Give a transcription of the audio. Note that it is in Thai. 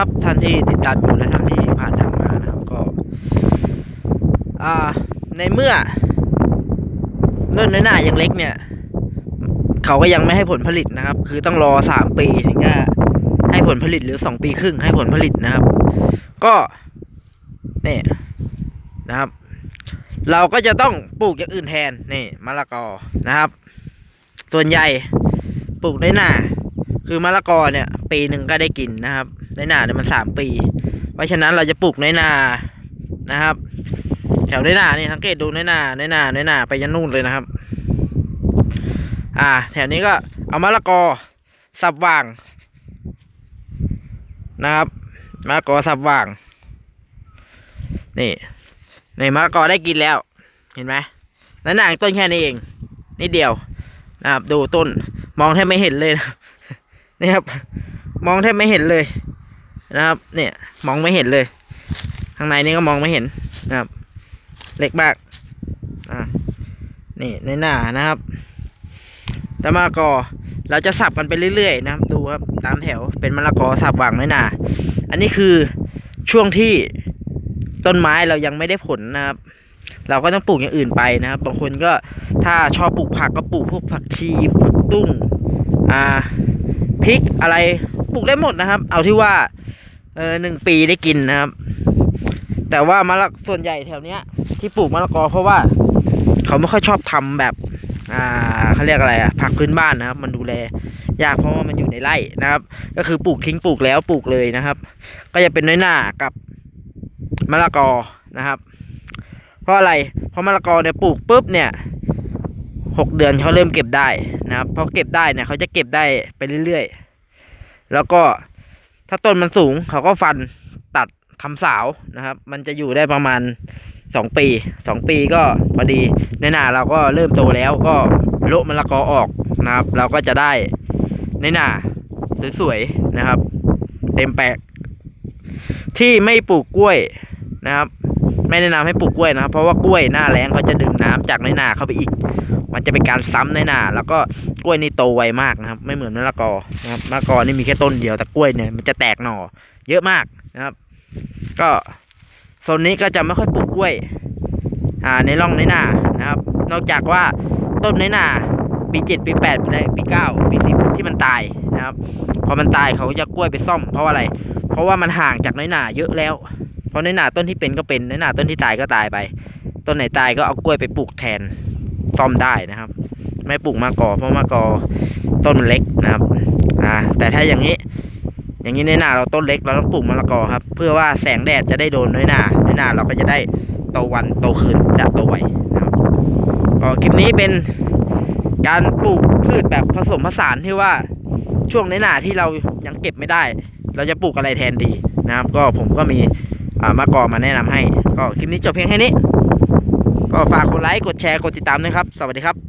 ครับท่านที่ติดตามอยู่และท่านที่ผ่านทางมานะครับก็ อ่า ในเมื่อต้นน้อยหน้ายังเล็กเนี่ย เขาก็ยังไม่ให้ผลผลิตนะครับ คือต้องรอสามปีถึงจะให้ผลผลิตหรือสองปีครึ่งให้ผลผลิตนะครับ ก็นี่นะครับ เราก็จะต้องปลูกอย่างอื่นแทนนี่มะละกอนะครับ ส่วนใหญ่ปลูกในหน้าคือมะละกอเนี่ย ปีหนึ่งก็ได้กินนะครับ ในนาเนี่ยมันสามปี เพราะฉะนั้นเราจะปลูกในนานะครับ แถวในนาเนี่ยสังเกตดูในนาในนาในนาไปยันนู่นเลยนะครับ อ่า แถวนี้ก็เอามะละกอสับว่าง นะครับมะละกอสับว่าง นี่ในมะละกอได้กินแล้ว เห็นไหมนั่นหนังต้นแค่นี้เองนิดเดียวนะครับดูต้นมองแทบไม่เห็นเลยนะนี่ครับ มองแทบไม่เห็นเลย นะครับ เนี่ยมองไม่เห็นเลย ข้างในนี่ก็มองไม่เห็นนะครับ เล็กมากอ่านี่ในหน้านะครับแต่มะละกอเราจะสับกันไปเรื่อยๆนะครับ ดูครับตามแถวเป็นมะละกอสับวางในหน้า อันนี้คือช่วงที่ต้นไม้เรายังไม่ได้ผลนะครับ เราก็ต้องปลูกอย่างอื่นไปนะครับบางคนก็ถ้าชอบปลูกผักก็ปลูกพวกผักชีผักตุ้งอ่าพริกอะไรปลูกได้หมดนะครับ เอาที่ว่า เออหนึ่งปีได้กินนะครับ แต่ว่ามะละส่วนใหญ่แถวเนี้ย ที่ปลูกมะละกอเพราะว่า เขาไม่ค่อยชอบทำแบบ อ่าเขาเรียกอะไรอะผักพื้นบ้านนะครับ มันดูแลยากเพราะว่ามันอยู่ในไร่นะครับ ก็คือปลูกทิ้งปลูกแล้วปลูกเลยนะครับ ก็จะเป็นน้อยหน้ากับมะละกอนะครับ เพราะอะไร เพราะมะละกอเนี่ยปลูกปุ๊บเนี่ยหกเดือนเขาเริ่มเก็บได้นะครับพอเก็บได้เนี่ยเขาจะเก็บได้ไปเรื่อยๆ แล้วก็ ถ้าต้นมันสูงเขาก็ฟันตัดทำสาวนะครับ มันจะอยู่ได้ประมาณสองปีสองปีก็พอดีในหนาเราก็เริ่มโตแล้วก็โละมะละกอออกนะครับ เราก็จะได้ในหนาสวยๆนะครับ เต็มแปลกที่ไม่ปลูกกล้วยนะครับ ไม่แนะนำให้ปลูกกล้วยนะครับ เพราะว่ากล้วยหน้าแรงเขาจะดึงน้ำจากในนาเข้าไปอีก มันจะเป็นการซ้ำในนาแล้วก็ ล้วยนี่โตไวมากนะครับ ไม่เหมือนมะละกอนะครับมะละกอนี่มีแค่ต้นเดียวแต่กล้วยเนี่ยมันจะแตกหน่อ เยอะมากนะครับ ก็โซนนี้ก็จะไม่ค่อยปลูกกล้วย อ่าในร่องในนานะครับ นอกจากว่าต้นในนาปีเจ็ดปีแปดปีปีเก้าปีสิบที่มันตายนะครับ พอมันตายเขาจะกล้วยไปซ่อม เพราะว่าอะไร เพราะว่ามันห่างจากน้อยหนาเยอะแล้ว เพราะน้อยหนาต้นที่เป็นก็เป็นน้อยหนาต้นที่ตายก็ตายไป ต้นไหนตายก็เอากล้วยไปปลูกแทนซ่อมได้นะครับ ไม่ปลูกมะกอเพราะมะกอต้นมันเล็กนะครับ อ่า แต่ถ้าอย่างนี้ อย่างนี้ในหน้าเราต้นเล็กเราต้องปลูกมะละกอครับ เพื่อว่าแสงแดดจะได้โดนในหน้าในหน้าเราก็จะได้โตวันโตคืนจะโตไวนะครับก็คลิปนี้เป็นการปลูกพืชแบบผสมผสานที่ว่าช่วงในหน้าที่เรายังเก็บไม่ได้ เราจะปลูกอะไรแทนดีนะครับ ก็ผมก็มีมะกอมาแนะนำให้ ก็คลิปนี้จบเพียงแค่นี้ ก็ฝากกดไลค์กดแชร์กดติดตามด้วยครับ สวัสดีครับ